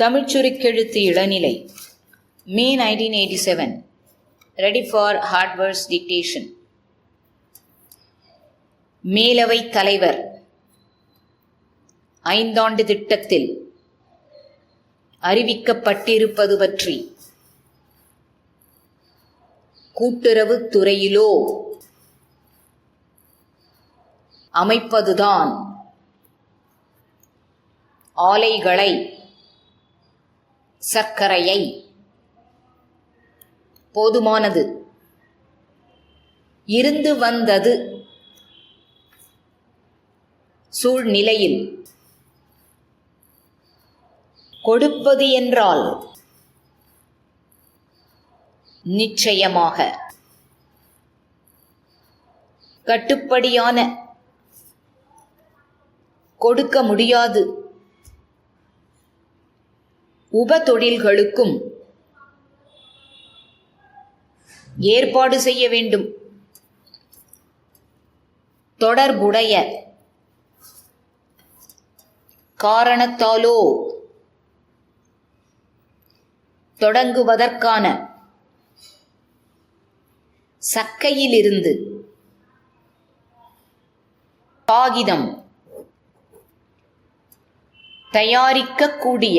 தமிழ்ச் சுருக்கெழுத்து இளநிலை. May nineteen eighty seven ready for hard words dictation மேலவை தலைவர். ஐந்தாண்டு திட்டத்தில் அறிவிக்கப்பட்டிருப்பது பற்றி. கூட்டுறவுத் துறையிலோ அமைப்பதுதான் ஆலைகளை சர்க்கரையை. போதுமானது. இருந்து வந்தது. சூழ்நிலையில். கொடுப்பது என்றால். நிச்சயமாக. கட்டுப்படியான. கொடுக்க முடியாது. உப தொழில்களுக்கும் ஏற்பாடு செய்ய வேண்டும். தொடர்புடைய காரணத்தாலோ தொடங்குவதற்கான சக்கையிலிருந்து காகிதம் தயாரிக்கக்கூடிய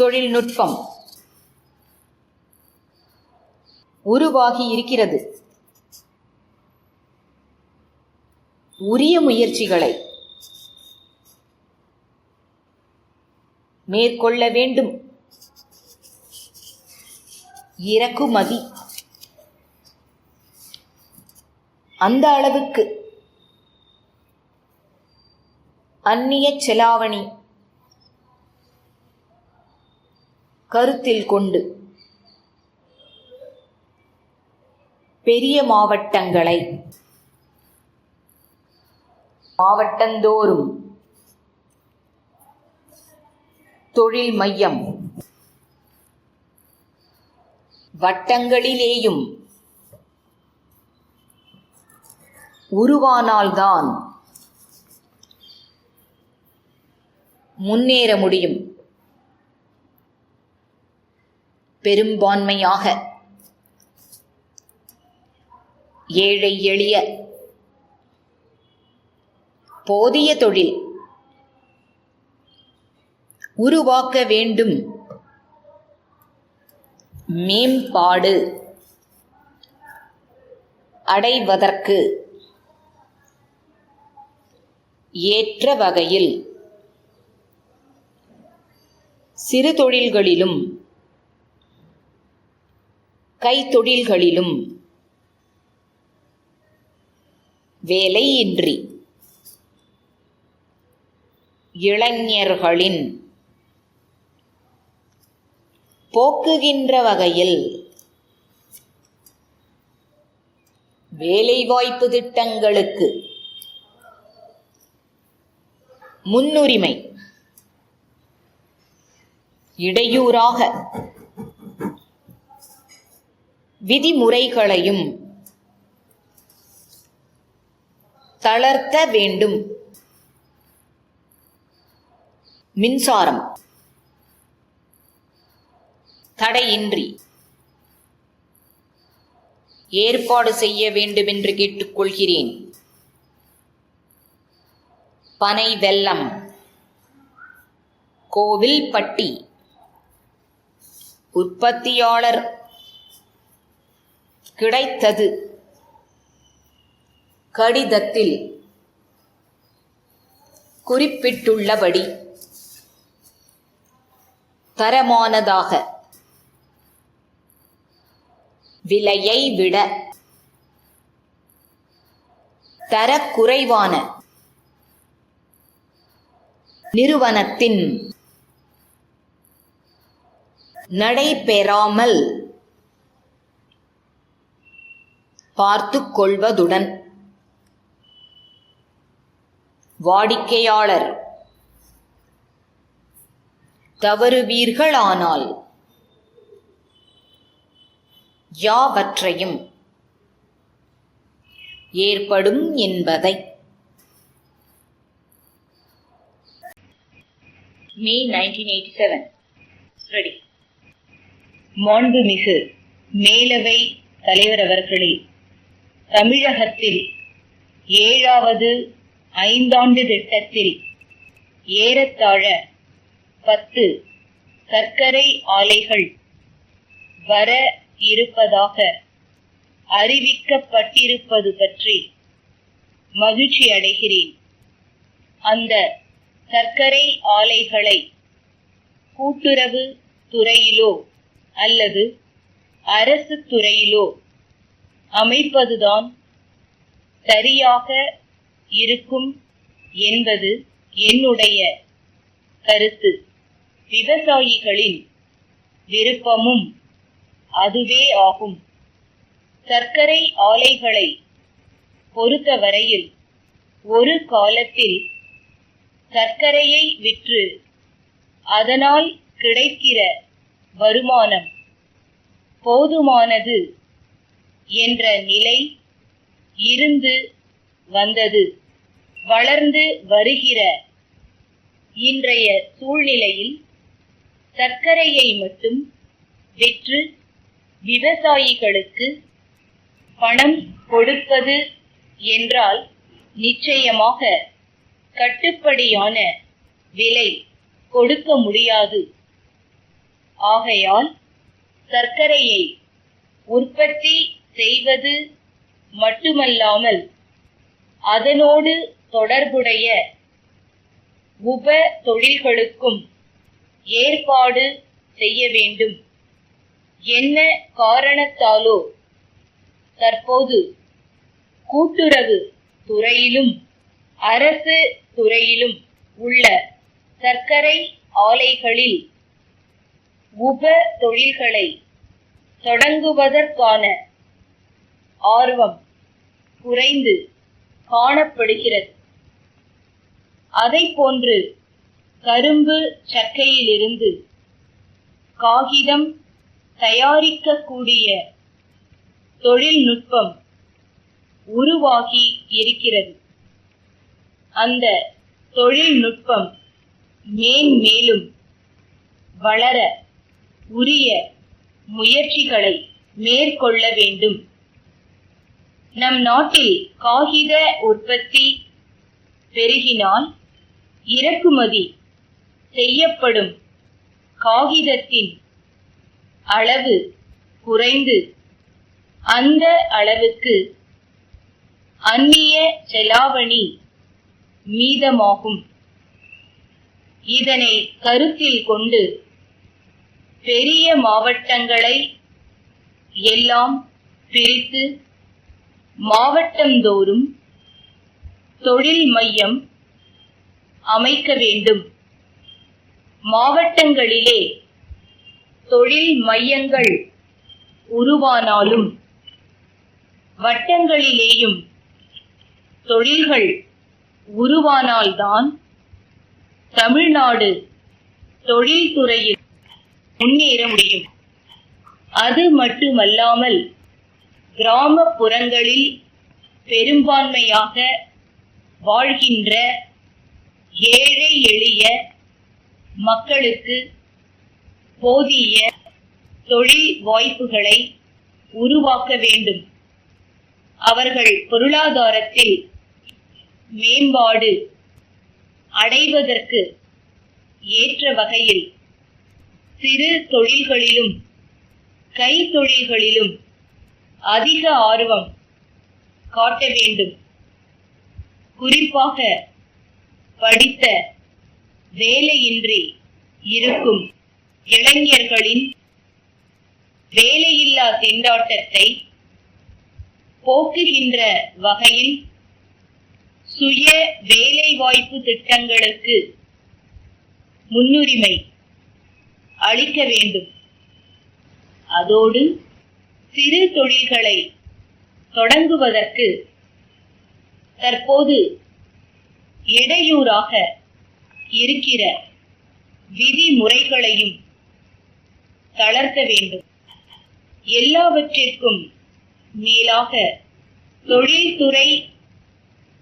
தொழில்நுட்பம். உருவாகி இருக்கிறது உரிய முயற்சிகளை மேற்கொள்ள வேண்டும். இறக்குமதி. அந்த அளவுக்கு அந்நிய செலாவணி கருத்தில் கொண்டு. பெரிய மாவட்டங்களை. மாவட்டந்தோறும். தொழில் மையம். வட்டங்களிலேயும். உருவானால்தான். முன்னேற முடியும். பெரும்பான்மையாக. ஏழை எளிய. போதிய தொழில். உருவாக்க வேண்டும். மேம்பாடு. அடைவதற்கு. ஏற்ற வகையில். சிறு தொழில்களிலும் கைத்தொழில்களிலும் வேலையின்றி இளைஞர்களின் போக்குகின்ற வகையில் வேலைவாய்ப்பு திட்டங்களுக்கு முன்னுரிமை இடையூறாக விதிமுறைகளையும் தளர்த்த வேண்டும். மின்சாரம். தடையின்றி. ஏற்பாடு செய்ய வேண்டுமென்று கேட்டுக்கொள்கிறேன். பனை வெள்ளம் கோவில்பட்டி. உற்பத்தியாளர் கிடைத்தது. கடிதத்தில் குறிப்பிட்டுள்ளபடி தரமானதாக விலையை விட தரக்குறைவான நிறுவனத்தின் நடைபெறாமல் பார்த்து கொள்வதுடன் வாடிக்கையாளர் தவறுவீர்களானால் யாவற்றையும் ஏற்படும் என்பதை May 1987. Ready. மாண்புமிகு மேலவை தலைவர் அவர்களே தமிழகத்தில் ஏழாவது ஐந்தாண்டு திட்டத்தில் ஏறத்தாழ பத்து சர்க்கரை ஆலைகள் வர இருப்பதாக அறிவிக்கப்பட்டிருப்பது பற்றி மகிழ்ச்சி அடைகிறேன். அந்த சர்க்கரை ஆலைகளை கூட்டுறவு துறையிலோ அல்லது அரசு துறையிலோ அமைப்பதுதான் சரியாக இருக்கும் என்பது என்னுடைய கருத்து. விவசாயிகளின் விருப்பமும் அதுவே ஆகும். சர்க்கரை ஆலைகளை பொறுத்தவரையில் ஒரு காலத்தில் சர்க்கரையை விற்று அதனால் கிடைக்கிற வருமானம் போதுமானது என்ற நிலை இருந்து வந்தது. வளர்ந்து வருகிற இன்றைய சூழ்நிலையில் சர்க்கரையை மட்டும் விற்று விவசாயிகளுக்கு பணம் கொடுப்பது என்றால் நிச்சயமாக கட்டுப்படியான விலை கொடுக்க முடியாது. ஆகையால் சர்க்கரையை உற்பத்தி செய்வது மட்டுமல்லாமல் அதனோடு தொடர்புடைய உப தொழில்களுக்கும் ஏற்பாடு செய்ய வேண்டும். என்ன காரணத்தாலோ தற்போது கூட்டுறவு துறையிலும் அரசு துறையிலும் உள்ள சர்க்கரை ஆலைகளில் உப தொழில்களை தொடங்குவதற்கான ஆர்வம் குறைந்து காணப்படுகிறது. அதை போன்று கரும்பு சக்கையிலிருந்து காகிதம் தயாரிக்கக்கூடிய தொழில்நுட்பம் உருவாகி இருக்கிறது. அந்த தொழில்நுட்பம் மேன்மேலும் வளர உரிய முயற்சிகளை மேற்கொள்ள வேண்டும். நம் நாட்டில் காகித உற்பத்தி பெருகினால் இறக்குமதி செய்யப்படும் காகிதத்தின் அளவு குறைந்து அந்த அளவுக்கு அந்நிய செலாவணி மீதமாகும். இதனை கருத்தில் கொண்டு பெரிய மாவட்டங்களை எல்லாம் பிரித்து மாவட்டந்தோறும் தொழில் மையம் அமைக்க வேண்டும். மாவட்டங்களிலே தொழில் மையங்கள் உருவானாலும் வட்டங்களிலேயும் தொழில்கள் உருவானால்தான் தமிழ்நாடு தொழில்துறையில் முன்னேற முடியும். அது மட்டுமல்லாமல் கிராமப்புறங்களில் பெரும்பான்மையாக வாழ்கின்ற ஏழை எளிய மக்களுக்கு போதிய தொழில் வாய்ப்புகளை உருவாக்க வேண்டும். அவர்கள் பொருளாதாரத்தில் மேம்பாடு அடைவதற்கு ஏற்ற வகையில் சிறு தொழில்களிலும் கைத்தொழில்களிலும் அதிக ஆர்வம் காட்ட வேண்டும். குறிப்பாக படித்த வேலையின்றி இருக்கும் இளைஞர்களின் வேலையில்லா திண்டாட்டத்தை போக்குகின்ற வகையில் சுய வேலைவாய்ப்பு திட்டங்களுக்கு முன்னுரிமை அளிக்க வேண்டும். அதோடு சிறு தொழில்களை தொடங்குவதற்கு தற்போது இடையூறாக இருக்கிற விதிமுறைகளையும் தளர்த்த வேண்டும். எல்லாவற்றிற்கும் மேலாக தொழில்துறை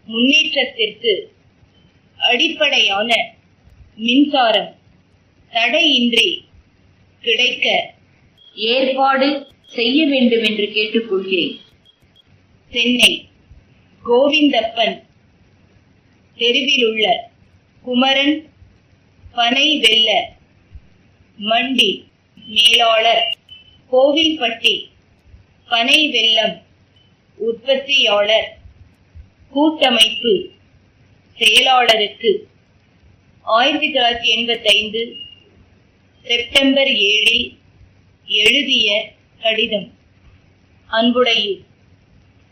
முன்னேற்றத்திற்கு அடிப்படையான மின்சாரம் தடையின்றி கிடைக்க ஏற்பாடு செய்ய வேண்டும் என்று கேட்டுக்கொள்கிறேன். சென்னை கோவிந்தப்பன் தெருவிலுள்ள குமரன் பனை வெல்ல மண்டி மேலாளர் கோவில்பட்டி பனை வெல்லம் உற்பத்தியாளர் கூட்டமைப்பு செயலாளருக்கு ஆயிரத்தி தொள்ளாயிரத்தி எண்பத்தைந்து செப்டம்பர் ஏழில் எழுதிய கடிதம். அன்புடையீர்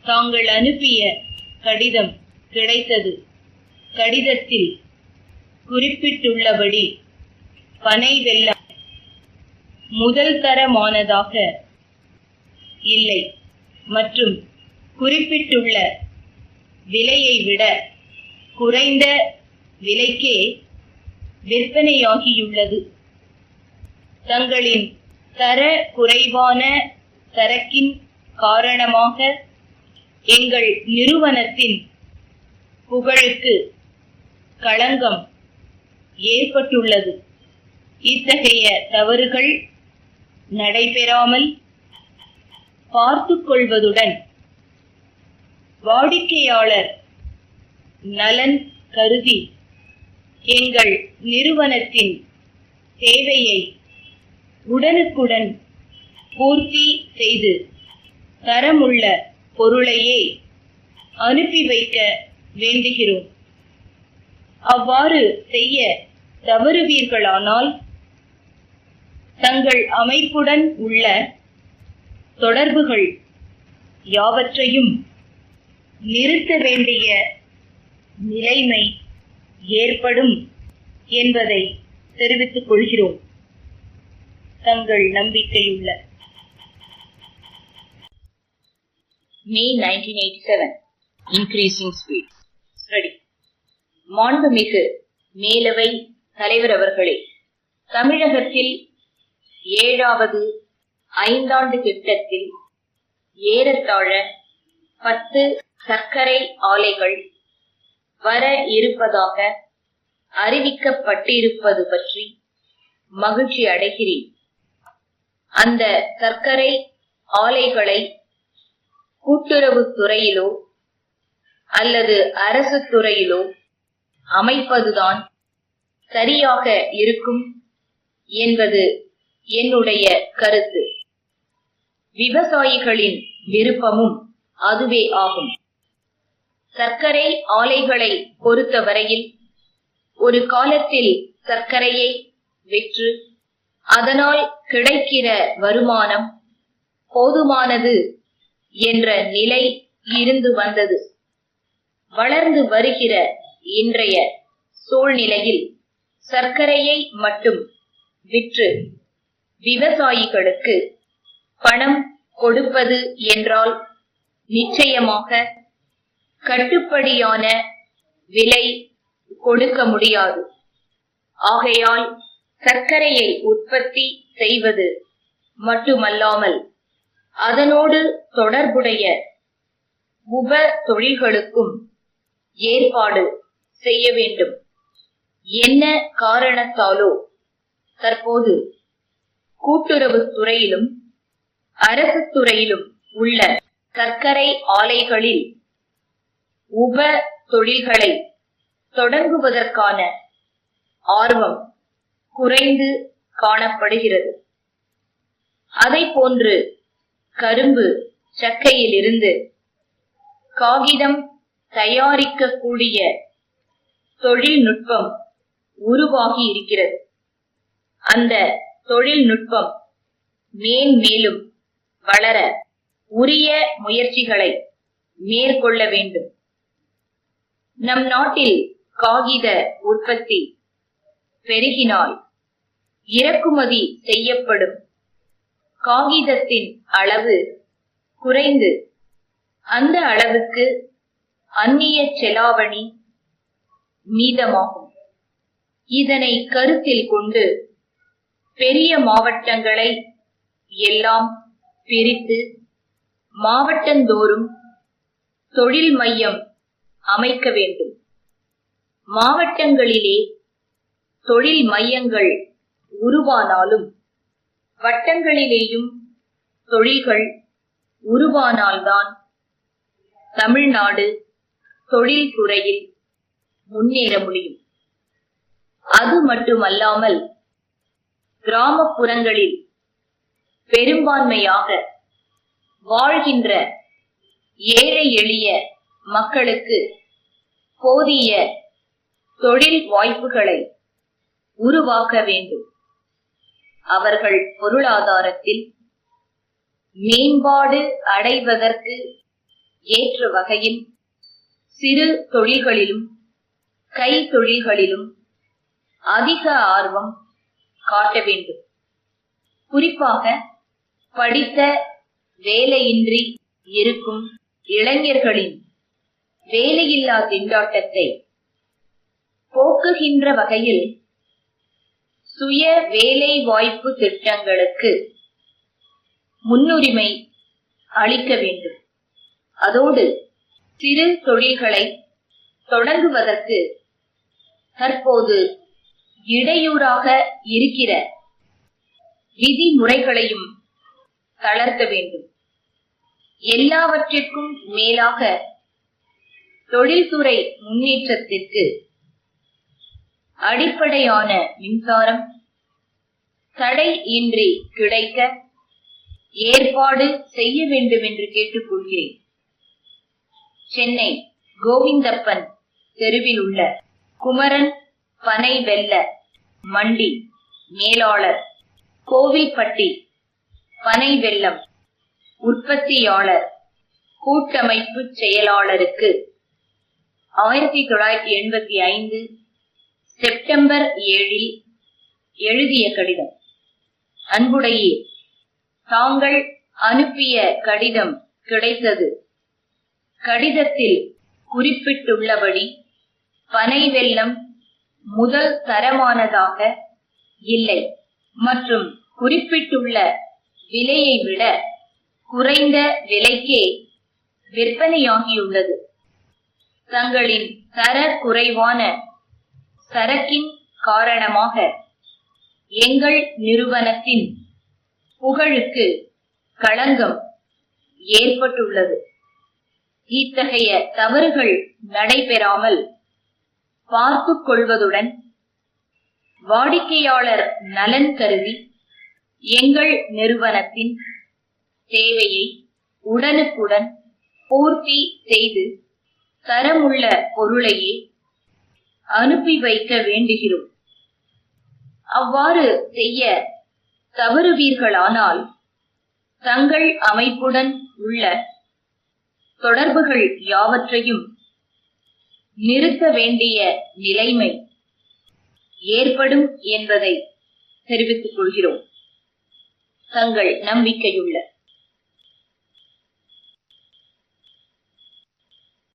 தாங்கள் அனுப்பிய கடிதம் கிடைத்தது. கடிதத்தில் குறிப்பிட்டுள்ளபடி பனை வெள்ளம் முதல் தரமானதாக இல்லை மற்றும் குறிப்பிட்டுள்ள விலையை விட குறைந்த விலைக்கே விற்பனையாகியுள்ளது. தங்களின் தர குறைவான சரக்கின் காரணமாக எங்கள் நிறுவனத்தின் புகழுக்கு களங்கம் ஏற்பட்டுள்ளது. இத்தகைய தவறுகள் நடைபெறாமல் பார்த்துக்கொள்வதுடன் வாடிக்கையாளர் நலன் கருதி எங்கள் நிறுவனத்தின் தேவையை உடனுக்குடன் பூர்த்தி செய்து தரமுள்ள பொருளையே அனுப்பி வைக்க வேண்டுகிறோம். அவ்வாறு செய்ய தவறுவீர்களானால் தங்கள் அமைப்புடன் உள்ள தொடர்புகள் யாவற்றையும் நிறுத்த வேண்டிய நிலைமை ஏற்படும் என்பதை தெரிவித்துக் கொள்கிறோம். தங்கள் நம்பிக்கையுள்ள. May 1987 Increasing Speed. ரெடி மாண்புமிகு மேலவை தலைவர் அவர்களே தமிழகத்தில் ஏழாவது ஐந்தாண்டு திட்டத்தில் ஏறத்தாழ பத்து சர்க்கரை ஆலைகள் வர இருப்பதாக அறிவிக்கப்பட்டிருப்பது பற்றி மகிழ்ச்சி அடைகிறேன். அந்த சர்க்கரை ஆலைகளை கூட்டுறவுத் துறையிலோ அல்லது அரசு துறையிலோ அமைப்பதுதான் சரியாக இருக்கும் என்பது என்னுடைய கருத்து. விவசாயிகளின் விருப்பமும் அதுவே ஆகும். சர்க்கரை ஆலைகளை பொறுத்தவரையில் ஒரு காலத்தில் சர்க்கரையை விற்று அதனால் கிடைக்கிற வருமானம் போதுமானது என்ற நிலை இருந்து வந்தது. வளர்ந்து வருகிற இன்றைய சூழ்நிலையில் சர்க்கரையை மட்டும் விற்று விவசாயிகளுக்கு பணம் கொடுப்பது என்றால் நிச்சயமாக கட்டுப்படியான விலை கொடுக்க முடியாது. ஆகையால் சர்க்கரையை உற்பத்தி செய்வது மட்டுமல்லாமல் அதனோடு தொடர்புடைய உப தொழில்களுக்கும் ஏற்பாடு செய்ய வேண்டும். என்ன காரணத்தாலோ தற்போது கூட்டுறவு துறையிலும் அரசு துறையிலும் உள்ள சர்க்கரை ஆலைகளில் உப தொழில்களை தொடங்குவதற்கான ஆர்வம் குறைந்து காணப்படுகிறது. அதை போன்று கரும்பு சக்கையிலிருந்து காகிதம் தயாரிக்கக்கூடிய தொழில்நுட்பம் உருவாகி இருக்கிறது. அந்த தொழில்நுட்பம் மேன்மேலும் வளர உரிய முயற்சிகளை மேற்கொள்ள வேண்டும். நம் நாட்டில் காகித உற்பத்தி பெருகினால் இறக்குமதி செய்யப்படும். காகிதத்தின் அளவு குறைந்து அந்த அளவுக்கு அந்நிய செலாவணி மீதமாகும். இதனை கருத்தில் கொண்டு பெரிய மாவட்டங்களை எல்லாம் பிரித்து மாவட்டந்தோறும் தொழில் மையம் அமைக்க வேண்டும். மாவட்டங்களிலே தொழில் மையங்கள் உருவானாலும் வட்டங்களிலேயும் தொழில்கள் உருவானால்தான் தமிழ்நாடு தொழில்துறையில் முன்னேற முடியும். அது மட்டுமல்லாமல் கிராமப்புறங்களில் பெரும்பான்மையாக வாழ்கின்ற ஏழை எளிய மக்களுக்கு போதிய தொழில் வாய்ப்புகளை உருவாக்க வேண்டும். அவர்கள் பொருளாதாரத்தில் மேம்பாடு அடைவதற்கு ஏற்ற வகையில் சிறு தொழில்களிலும் கை தொழில்களிலும் அதிக ஆர்வம் காட்ட வேண்டும். குறிப்பாக படித்த வேலையின்றி இருக்கும் இளைஞர்களின் வேலையில்லா திண்டாட்டத்தை போக்குகின்ற வகையில் சுய வேலை வாய்ப்பு திட்டங்களுக்கு முன்னுரிமை அளிக்க வேண்டும். அதோடு சிறு தொழில்களை தொடங்குவதற்கு தற்போது இடையூறாக இருக்கிற விதிமுறைகளையும் தளர்த்த வேண்டும். எல்லாவற்றிற்கும் மேலாக தொழில்துறை முன்னேற்றத்திற்கு அடிப்படையான மின்சாரம். தடை இன்றி கிடைக்க ஏற்பாடு செய்ய வேண்டும் என்று கேட்டுக்கொள்கிறேன். சென்னை கோவிந்தப்பன் தெருவில் உள்ள குமரன் பனை வெல்ல மண்டி மேலாளர் கோவில்பட்டி பனை வெள்ளம் உற்பத்தியாளர் கூட்டமைப்பு செயலாளருக்கு ஆயிரத்தி தொள்ளாயிரத்தி எண்பத்தி ஐந்து செப்டம்பர் ஏழில் எழுதிய கடிதம். அன்புடையே தாங்கள் அனுப்பிய கடிதம் கிடைத்தது. கடிதத்தில் குறிப்பிட்டுள்ளபடி பனை வெள்ளம் முதல் தரமானதாக இல்லை மற்றும் குறிப்பிட்டுள்ள விலையை விட குறைந்த விலைக்கே விற்பனையாகியுள்ளது. தங்களின் தர குறைவான சரக்கின் காரணமாக. எங்கள் நிறுவனத்தின் புகழுக்கு களங்கம் ஏற்பட்டுள்ளது. இத்தகைய தவறுகள் நடைபெறாமல் பார்த்துக் கொள்வதுடன் வாடிக்கையாளர் நலன் கருதி எங்கள் நிறுவனத்தின் தேவையை உடனுக்குடன் பூர்த்தி செய்து தரமுள்ள பொருளையே அனுப்பி வைக்க வேண்டுகிறோம். அவ்வாறு செய்ய தவறுவீர்களானால் தங்கள் அமைப்புடன் உள்ள தொடர்புகள் யாவற்றையும் நிறுத்த வேண்டிய நிலைமை ஏற்படும் என்பதை தெரிவித்துக் கொள்கிறோம். தங்கள் நம்பிக்கையுள்ள